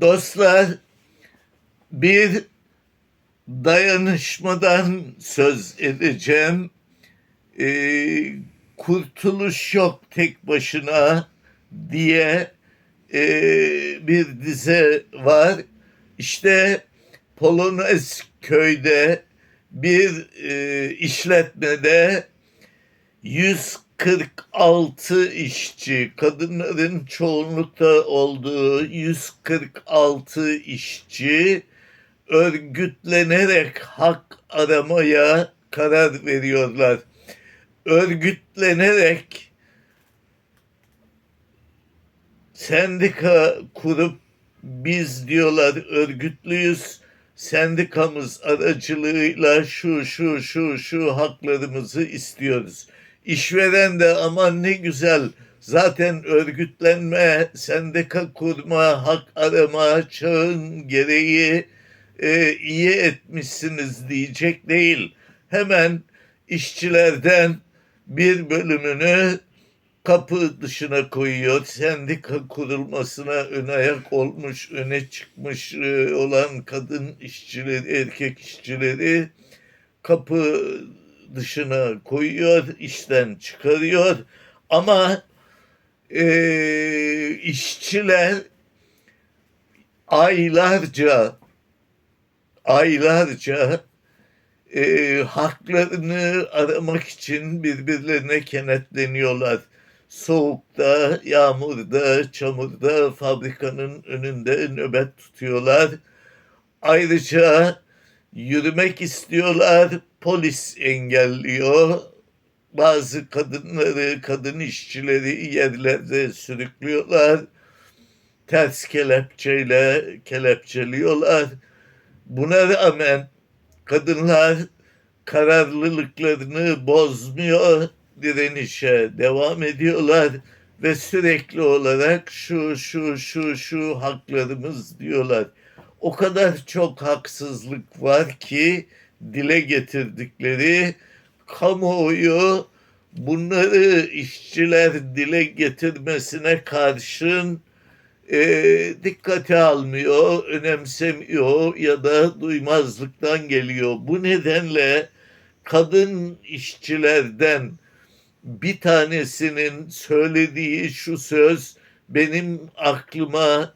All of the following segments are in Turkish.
Dostlar bir dayanışmadan söz edeceğim. Ee, kurtuluş yok tek başına diye e, bir dize var. İşte Polonez köyde bir e, işletmede 146 işçi, kadınların çoğunlukta olduğu 146 işçi örgütlenerek hak aramaya karar veriyorlar. Örgütlenerek sendika kurup biz diyorlar örgütlüyüz. Sendikamız aracılığıyla şu şu şu şu haklarımızı istiyoruz. İşveren de aman ne güzel zaten örgütlenme, sendika kurma, hak arama çağın gereği e, iyi etmişsiniz diyecek değil. Hemen işçilerden bir bölümünü kapı dışına koyuyor. Sendika kurulmasına ön ayak olmuş, öne çıkmış e, olan kadın işçileri, erkek işçileri kapı dışına koyuyor, işten çıkarıyor. Ama e, işçiler aylarca aylarca e, haklarını aramak için birbirlerine kenetleniyorlar. Soğukta, yağmurda, çamurda fabrikanın önünde nöbet tutuyorlar. Ayrıca yürümek istiyorlar, polis engelliyor. Bazı kadınları, kadın işçileri yerlerde sürüklüyorlar. Ters kelepçeyle kelepçeliyorlar. Buna rağmen kadınlar kararlılıklarını bozmuyor, direnişe devam ediyorlar ve sürekli olarak şu şu şu şu haklarımız diyorlar. O kadar çok haksızlık var ki dile getirdikleri kamuoyu bunları işçiler dile getirmesine karşın e, dikkate almıyor, önemsemiyor ya da duymazlıktan geliyor. Bu nedenle kadın işçilerden bir tanesinin söylediği şu söz benim aklıma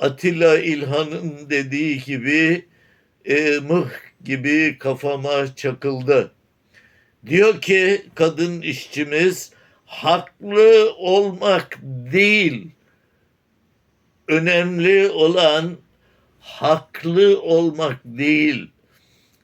Atilla İlhan'ın dediği gibi e, mıh gibi kafama çakıldı. Diyor ki kadın işçimiz haklı olmak değil, önemli olan haklı olmak değil,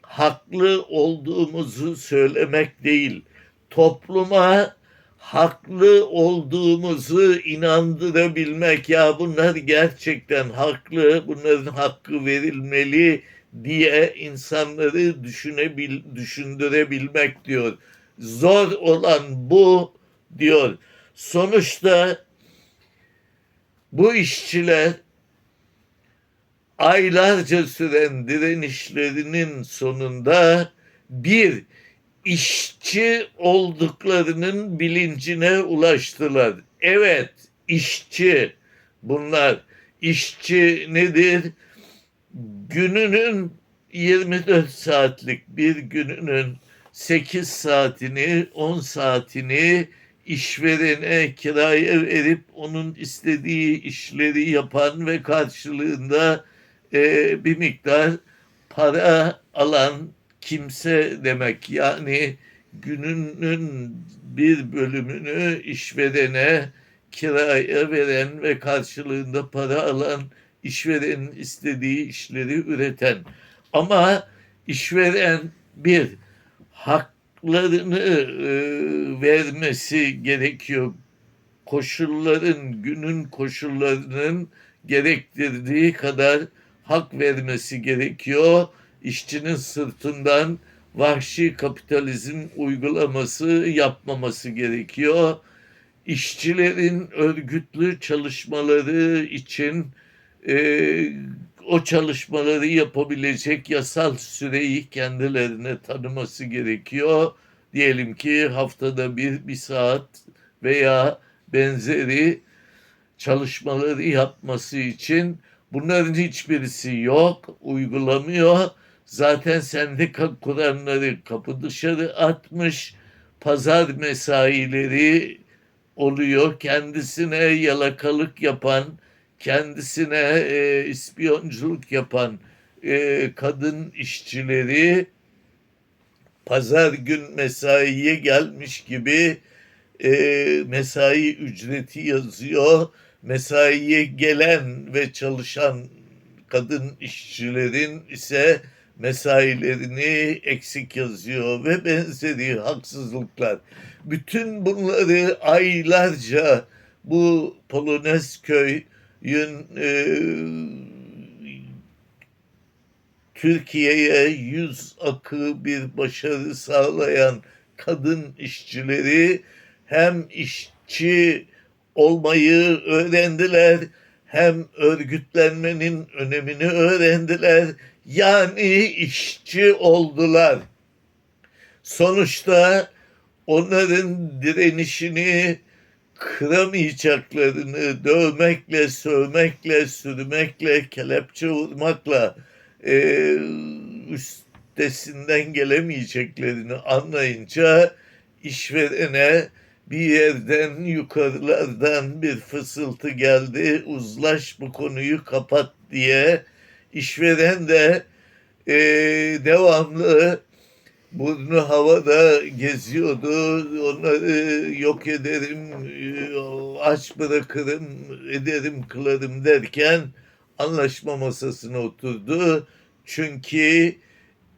haklı olduğumuzu söylemek değil, topluma haklı olduğumuzu inandırabilmek ya bunlar gerçekten haklı, bunların hakkı verilmeli diye insanları düşünebil, düşündürebilmek diyor. Zor olan bu diyor. Sonuçta bu işçiler aylarca süren direnişlerinin sonunda bir işçi olduklarının bilincine ulaştılar. Evet, işçi bunlar. İşçi nedir? Gününün 24 saatlik bir gününün 8 saatini, 10 saatini işverene kiraya verip onun istediği işleri yapan ve karşılığında e, bir miktar para alan kimse demek. Yani gününün bir bölümünü işverene kiraya veren ve karşılığında para alan işverenin istediği işleri üreten. Ama işveren bir haklarını e, vermesi gerekiyor. Koşulların, günün koşullarının gerektirdiği kadar hak vermesi gerekiyor. İşçinin sırtından vahşi kapitalizm uygulaması yapmaması gerekiyor. İşçilerin örgütlü çalışmaları için e, o çalışmaları yapabilecek yasal süreyi kendilerine tanıması gerekiyor. Diyelim ki haftada bir, bir saat veya benzeri çalışmaları yapması için Bunların hiçbirisi yok, uygulamıyor. Zaten sendika kuranları kapı dışarı atmış. Pazar mesaileri oluyor. Kendisine yalakalık yapan, kendisine e, ispiyonculuk yapan e, kadın işçileri pazar gün mesaiye gelmiş gibi e, mesai ücreti yazıyor. Mesaiye gelen ve çalışan kadın işçilerin ise mesailerini eksik yazıyor ve benzeri haksızlıklar. Bütün bunları aylarca bu Polonezköy'ün e, Türkiye'ye yüz akı bir başarı sağlayan kadın işçileri hem işçi olmayı öğrendiler hem örgütlenmenin önemini öğrendiler. Yani işçi oldular. Sonuçta onların direnişini kıramayacaklarını dövmekle, sövmekle, sürmekle, kelepçe vurmakla e, üstesinden gelemeyeceklerini anlayınca işverene bir yerden yukarılardan bir fısıltı geldi. Uzlaş bu konuyu kapat diye. İşveren de e, devamlı burnu havada geziyordu. Onları yok ederim, e, aç bırakırım, ederim, kılarım derken anlaşma masasına oturdu. Çünkü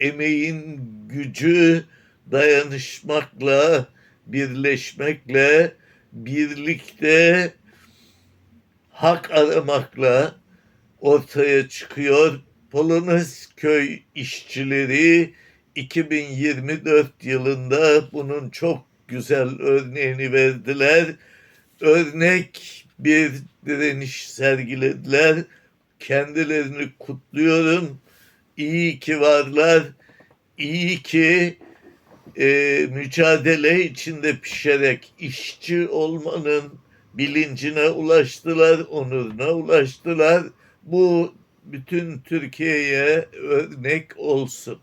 emeğin gücü dayanışmakla, birleşmekle, birlikte hak aramakla ortaya çıkıyor. Polonezköy işçileri 2024 yılında bunun çok güzel örneğini verdiler. Örnek bir direniş sergilediler. Kendilerini kutluyorum. İyi ki varlar. İyi ki e, mücadele içinde pişerek işçi olmanın bilincine ulaştılar, onuruna ulaştılar. Bu bütün Türkiye'ye örnek olsun.